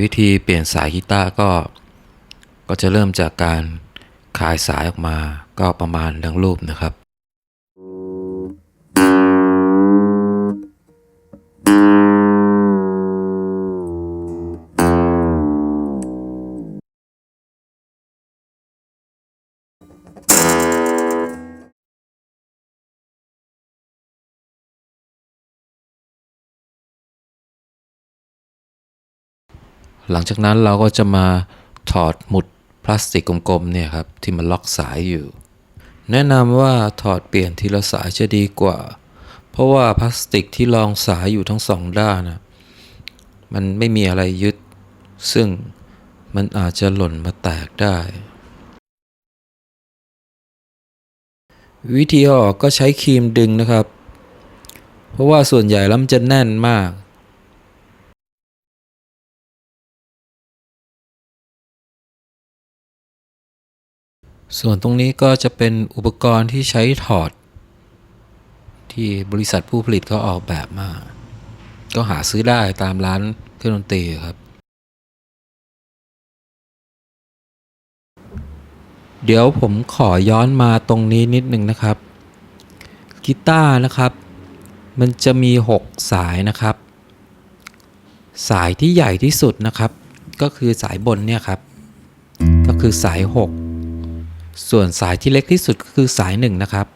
วิธีเปลี่ยนสายกีตาร์ก็ ก็จะเริ่มจากการคลายสายออกมาก็ประมาณดังรูปนะครับ หลังจากนั้นเราก็จะมาถอดหมุดพลาสติกกลมๆเนี่ยครับที่มันล็อกสายอยู่ แนะนำว่าถอดเปลี่ยนทีละสายจะดีกว่า เพราะว่าพลาสติกที่รองสายอยู่ทั้งสองด้านนะมันไม่มีอะไรยึด ซึ่งมันอาจจะหล่นมาแตกได้ วิธีอออกก็ใช้ครีมดึงนะครับ เพราะว่าส่วนใหญ่แล้วมันจะแน่นมาก ส่วนตรงนี้ก็จะเป็นอุปกรณ์ที่ใช้ถอด ที่บริษัทผู้ผลิตเขาออกแบบมา ก็หาซื้อได้ตามร้านเครื่องดนตรีครับ เดี๋ยวผมขอย้อนมาตรงนี้นิดนึงนะครับกีตาร์นะครับ มันจะมี 6 สายนะครับ สายที่ใหญ่ที่สุดนะครับ ก็คือสายบนเนี่ยครับ ก็คือสาย 6 ส่วนสายที่เล็กที่สุดก็คือสาย1นะครับ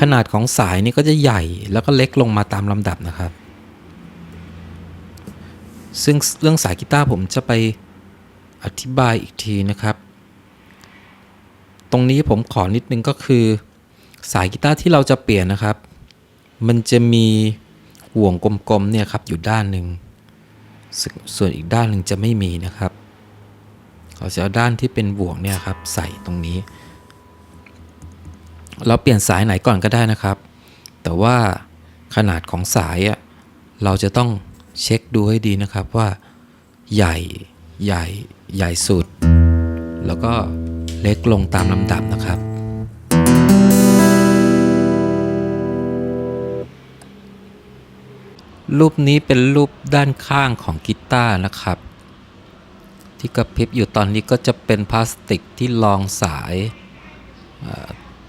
ขนาดของสายนี่ก็จะใหญ่แล้วก็เล็กลงมาตามลำดับนะครับ ซึ่งเรื่องสายกีตาร์ผมจะไปอธิบายอีกทีนะครับ ตรงนี้ผมขอนิดนึงก็คือ สายกีตาร์ที่เราจะเปลี่ยนนะครับ มันจะมีห่วงกลมๆเนี่ยครับอยู่ด้านหนึ่ง ส่วนอีกด้านหนึ่งจะไม่มีนะครับ เราจะเอาด้านที่เป็นห่วงเนี่ยครับใส่ตรงนี้ เราเปลี่ยนสายไหนก่อนก็ได้นะครับ แต่ว่าขนาดของสายอะเราจะต้องเช็คดูให้ดีนะครับว่า ใหญ่ใหญ่ใหญ่สุด แล้วก็เล็กลงตามลำดับนะครับ รูปนี้เป็นรูปด้านข้างของกีตาร์นะครับ ที่กระพริบอยู่ตอนนี้ก็จะเป็นพลาสติกที่รองสาย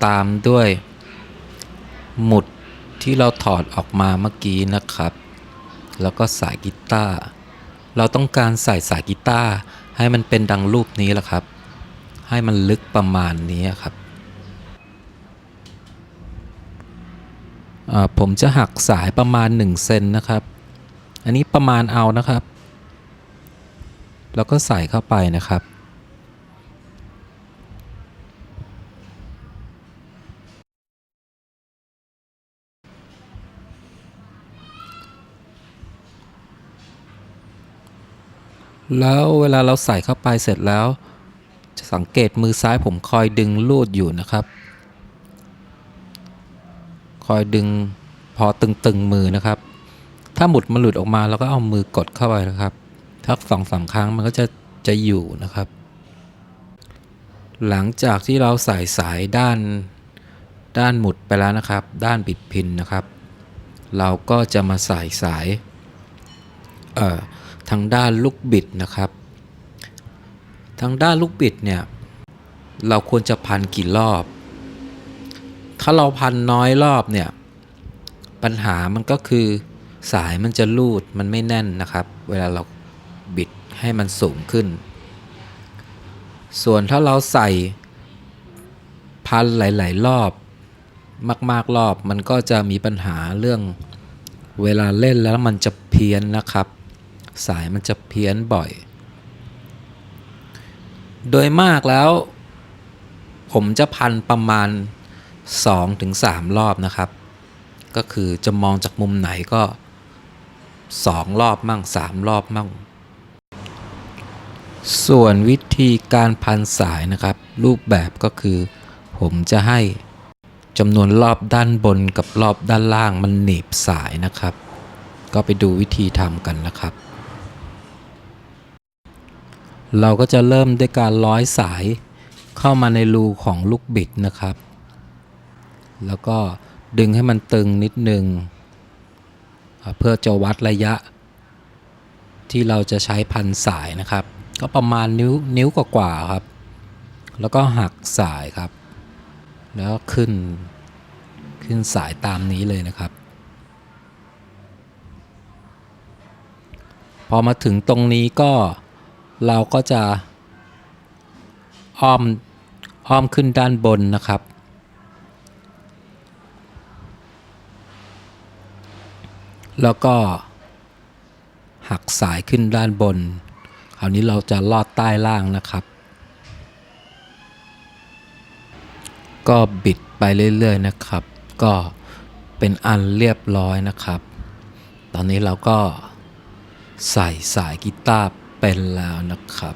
ตามด้วยหมุดที่เราถอดออกมาเมื่อกี้นะครับ แล้วก็สายกีตาร์เราต้องการใส่สายกีตาร์ให้มันเป็นดังรูปนี้แหละครับ ให้มันลึกประมาณนี้ครับผมจะหักสายประมาณ1เซนนะครับ อันนี้ประมาณเอานะครับ แล้วก็ใส่เข้าไปนะครับ แล้วเวลาเราใส่เข้าไปเสร็จแล้ว จะสังเกตมือซ้ายผมคอยดึงลูดอยู่นะครับ คอยดึงพอตึงๆมือนะครับ ถ้าหมุดมันหลุดออกมาเราก็เอามือกดเข้าไปนะครับ ทักสองสามครั้งมันก็จะจะอยู่นะครับ หลังจากที่เราใส่สายด้านด้านหมุดไปแล้วนะครับ ด้านบิดพินนะครับ เราก็จะมาใส่สายเอ่อทางด้านลูกบิดนะครับ ทางด้านลูกบิดเนี่ยเราควรจะพันกี่รอบ ถ้าเราพันน้อยรอบเนี่ยปัญหามันก็คือสายมันจะลูดมันไม่แน่นนะครับ เวลาเรา บิดให้มันสูงขึ้น ส่วนถ้าเราใส่พันหลาย ๆ รอบ มาก ๆ รอบมันก็จะมีปัญหาเรื่องเวลาเล่นแล้วมันจะเพี้ยนนะครับ สายมันจะเพี้ยนบ่อย โดยมากแล้ว ผมจะพันประมาณ 2-3 รอบนะครับ ก็คือจะมองจากมุมไหนก็ 2 รอบมั่ง 3 รอบมั่ง ส่วนวิธีการพันสายนะครับ รูปแบบก็คือ ผมจะให้จำนวนรอบด้านบนกับรอบด้านล่างมันหนีบสายนะครับ ก็ไปดูวิธีทำกันนะครับ เราก็จะเริ่มด้วยการร้อยสายเข้ามาในรูของลูกบิดนะครับ แล้วก็ดึงให้มันตึงนิดนึง เพื่อจะวัดระยะ ที่เราจะใช้พันสายนะครับ ก็ประมาณนิ้วนิ้วกว่าๆครับ แล้วก็หักสายครับ แล้วขึ้นขึ้นสายตามนี้เลยนะครับ พอมาถึงตรงนี้ก็เราก็จะอ้อมอ้อมขึ้นด้านบนนะครับ แล้วก็หักสายขึ้นด้านบนาวนี้เราจะลอดใต้ล่างนะครับ ก็บิดไปเรื่อยๆนะครับ ก็เป็นอันเรียบร้อยนะครับ ตอนนี้เราก็ใส่สายกีตาร์เป็นแล้วนะครับ